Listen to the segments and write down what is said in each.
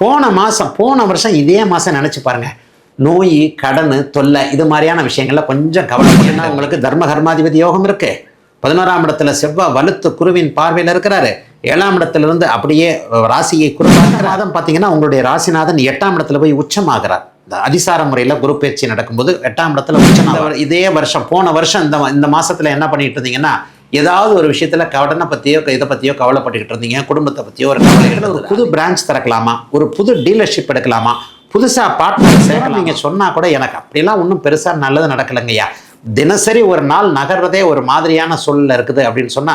போன மாதம் போன வருஷம் இதே மாதம் நினச்சி பாருங்க. நோய் கடன் தொல்லை இது மாதிரியான விஷயங்கள்ல கொஞ்சம் கவலைப்படுன்னா உங்களுக்கு தர்ம கர்மாதிபதி யோகம் இருக்கு. பதினோராம் இடத்துல செவ்வாய் வலுத்து குருவின் பார்வையில் இருக்கிறாரு. ஏழாம் இடத்துல இருந்து அப்படியே ராசியை குருவாக பார்த்தீங்கன்னா உங்களுடைய ராசிநாதன் எட்டாம் இடத்துல போய் உச்சமாகிறார். இந்த அதிசார முறையில் குரு பயிற்சி நடக்கும்போது எட்டாம் இடத்துல உச்சம் இதே வருஷம் போன வருஷம் இந்த இந்த மாசத்துல என்ன பண்ணிட்டு இருந்தீங்கன்னா ஏதாவது ஒரு விஷயத்துல கடனை பத்தியோ இதை பத்தியோ கவலைப்பட்டுக்கிட்டு இருந்தீங்க குடும்பத்தை பத்தியோ ஒரு கவலை ஒரு புது பிரான்ச் திறக்கலாமா? ஒரு புது டீலர்ஷிப் எடுக்கலாமா? புதுசா பார்ட்னர் சேர்க்கலாம். நீங்க சொன்னா கூட எனக்கு அப்படிலாம் ஒன்றும் பெருசா நல்லது நடக்கலைங்கய்யா. தினசரி ஒரு நாள் நகர்றதே ஒரு மாதிரியான சூழல்ல இருக்குது அப்படின்னு சொன்னா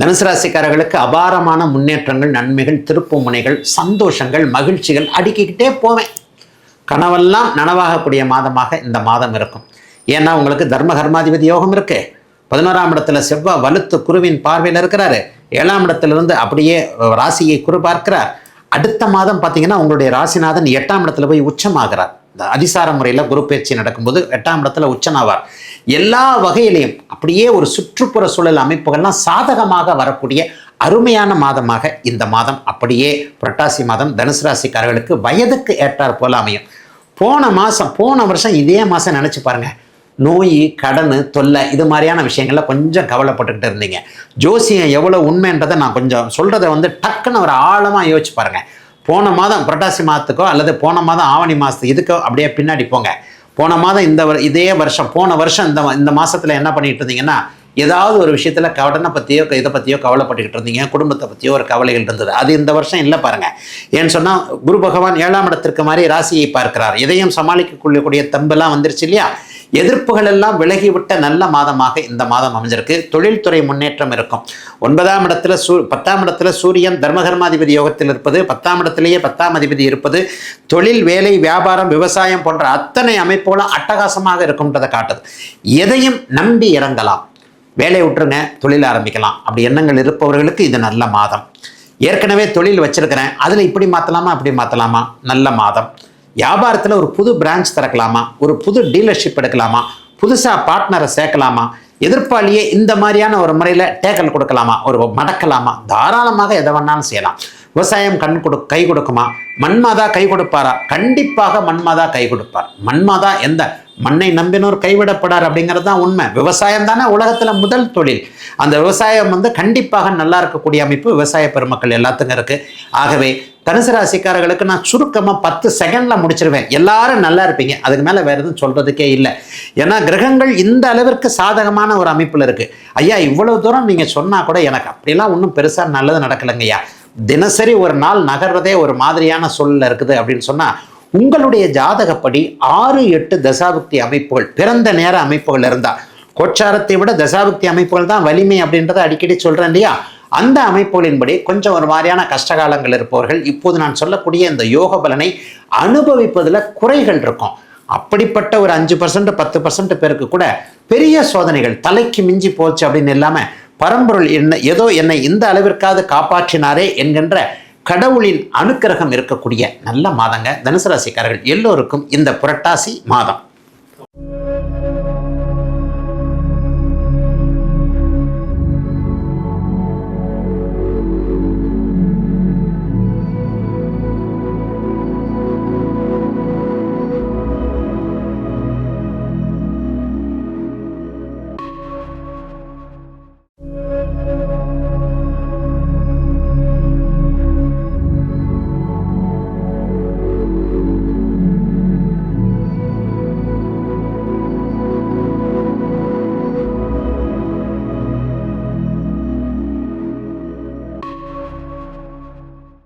தனுசு ராசிக்காரர்களுக்கு அபாரமான முன்னேற்றங்கள் நன்மைகள் திருப்பு முனைகள் சந்தோஷங்கள் மகிழ்ச்சிகள் அடுக்கிக்கிட்டே போவேன். கனவெல்லாம் நனவாகக்கூடிய மாதமாக இந்த மாதம் இருக்கும். ஏன்னா உங்களுக்கு தர்ம கர்மாதிபதி யோகம் இருக்கு. பதினோராம் இடத்துல செவ்வாய் வலுத்து குருவின் பார்வையில் இருக்கிறாரு. ஏழாம் இடத்திலிருந்து அப்படியே ராசியை குரு பார்க்கிறார். அடுத்த மாதம் பார்த்தீங்கன்னா உங்களுடைய ராசிநாதன் எட்டாம் இடத்துல போய் உச்சமாகிறார். இந்த அதிசார முறையில் குரு பயிற்சி நடக்கும்போது எட்டாம் இடத்துல உச்சனாவார். எல்லா வகையிலையும் அப்படியே ஒரு சுற்றுப்புற சூழல் அமைப்புகள்லாம் சாதகமாக வரக்கூடிய அருமையான மாதமாக இந்த மாதம். அப்படியே புரட்டாசி மாதம் தனுசு ராசிக்காரர்களுக்கு வயதுக்கு ஏற்றாற் போல அமையும். போன மாதம் போன வருஷம் இதே மாதம் நினச்சி பாருங்க. நோய் கடன் தொல்லை இது மாதிரியான விஷயங்கள்ல கொஞ்சம் கவலைப்பட்டுக்கிட்டு இருந்தீங்க. ஜோசியம் எவ்வளோ உண்மைன்றதை நான் கொஞ்சம் சொல்கிறத வந்து டக்குன்னு ஒரு ஆழமாக யோசிச்சு பாருங்கள் போன மாதம் புரட்டாசி மாதத்துக்கோ அல்லது போன மாதம் ஆவணி மாதத்துக்கு இதுக்கோ அப்படியே பின்னாடி போங்க. போன மாதம் இந்த இதே வருஷம் போன வருஷம் இந்த இந்த மாதத்தில் என்ன பண்ணிட்டு இருந்தீங்கன்னா ஏதாவது ஒரு விஷயத்தில் கடனை பற்றியோ இதை பற்றியோ கவலைப்பட்டுக்கிட்டு இருந்தீங்க. குடும்பத்தை பற்றியோ ஒரு கவலைகள் இருந்தது. அது இந்த வருஷம் இல்லை பாருங்கள் ஏன்னு சொன்னால் குரு பகவான் ஏழாம் இடத்திற்கு மாதிரி ராசியை பார்க்கிறார். இதையும் சமாளிக்கக்கூடிய தம்பெல்லாம் வந்துருச்சு இல்லையா? எதிர்ப்புகள் எல்லாம் விலகிவிட்ட நல்ல மாதமாக இந்த மாதம் அமைஞ்சிருக்கு. தொழில்துறை முன்னேற்றம் இருக்கும். ஒன்பதாம் இடத்துல சூ பத்தாம் இடத்துல சூரியன் தர்மகர்மாதிபதி யோகத்தில் இருப்பது பத்தாம் இடத்திலேயே பத்தாம் அதிபதி இருப்பது தொழில் வேலை வியாபாரம் விவசாயம் போன்ற அத்தனை அமைப்புகளும் அட்டகாசமாக இருக்கும்ன்றதை காட்டுது. எதையும் நம்பி இறங்கலாம். வேலையை விட்டுருங்க தொழில் ஆரம்பிக்கலாம். அப்படி எண்ணங்கள் இருப்பவர்களுக்கு இது நல்ல மாதம். ஏற்கனவே தொழில் வச்சிருக்கிறேன். அதில் இப்படி மாற்றலாமா அப்படி மாற்றலாமா நல்ல மாதம். வியாபாரத்தில் ஒரு புது பிரான்ச் திறக்கலாமா? ஒரு புது டீலர்ஷிப் எடுக்கலாமா? புதுசாக பார்ட்னரை சேர்க்கலாமா? எதிர்ப்பாளியே இந்த மாதிரியான ஒரு முறையில் டேக்கல் கொடுக்கலாமா? ஒரு மடக்கலாமா? தாராளமாக எதை வேணாலும் செய்யலாம். விவசாயம் கண் கொடு கை கொடுக்குமா? மண்மாதா கை கொடுப்பாரா? கண்டிப்பாக மண்மாதா கை கொடுப்பார். மண்மாதா எந்த? மண்ணை நம்பினோர் கைவிடப்படார் அப்படிங்கிறது தான் உண்மை. விவசாயம் தானே உலகத்தில் முதல் தொழில். அந்த விவசாயம் வந்து கண்டிப்பாக நல்லா இருக்கக்கூடிய அமைப்பு விவசாய பெருமக்கள் எல்லாத்துக்கும் இருக்குது ஆகவே தனுசு ராசிக்காரர்களுக்கு நான் சுருக்கமாக பத்து செகண்டில் முடிச்சிருவேன். எல்லாரும் நல்லா இருப்பீங்க. அதுக்கு மேலே வேறு எதுவும் சொல்கிறதுக்கே இல்லை. ஏன்னா கிரகங்கள் இந்த அளவிற்கு சாதகமான ஒரு அமைப்பில் இருக்குது ஐயா இவ்வளோ தூரம் நீங்கள் சொன்னால் கூட எனக்கு அப்படிலாம் ஒன்றும் பெருசாக நல்லது நடக்கலைங்கய்யா தினசரி ஒரு நாள் நகர்வதே ஒரு மாதிரியான சூழலில் இருக்குது அப்படின்னு சொன்னால் உங்களுடைய ஜாதகப்படி ஆறு எட்டு தசாபக்தி அமைப்புகள் பிறந்த நேர அமைப்புகள் இருந்தால் கோச்சாரத்தை விட தசாபக்தி அமைப்புகள் தான் வலிமை அப்படின்றத அடிக்கடி சொல்கிறேன் இல்லையா? அந்த அமைப்புகளின்படி கொஞ்சம் ஒரு மாதிரியான கஷ்டகாலங்கள் இருப்பவர்கள் இப்போது நான் சொல்லக்கூடிய இந்த யோக பலனை அனுபவிப்பதில் குறைகள் இருக்கும். அப்படிப்பட்ட ஒரு அஞ்சு பர்சன்ட் பத்து பர்சன்ட் பேருக்கு கூட பெரிய சோதனைகள் தலைக்கு மிஞ்சி போச்சு அப்படின்னு இல்லாமல் பரம்பொருள் என்ன ஏதோ என்னை இந்த அளவிற்காவது காப்பாற்றினாரே என்கின்ற கடவுளின் அனுக்கிரகம் இருக்கக்கூடிய நல்ல மாதங்க. தனுசு ராசிக்காரர்கள் எல்லோருக்கும் இந்த புரட்டாசி மாதம்.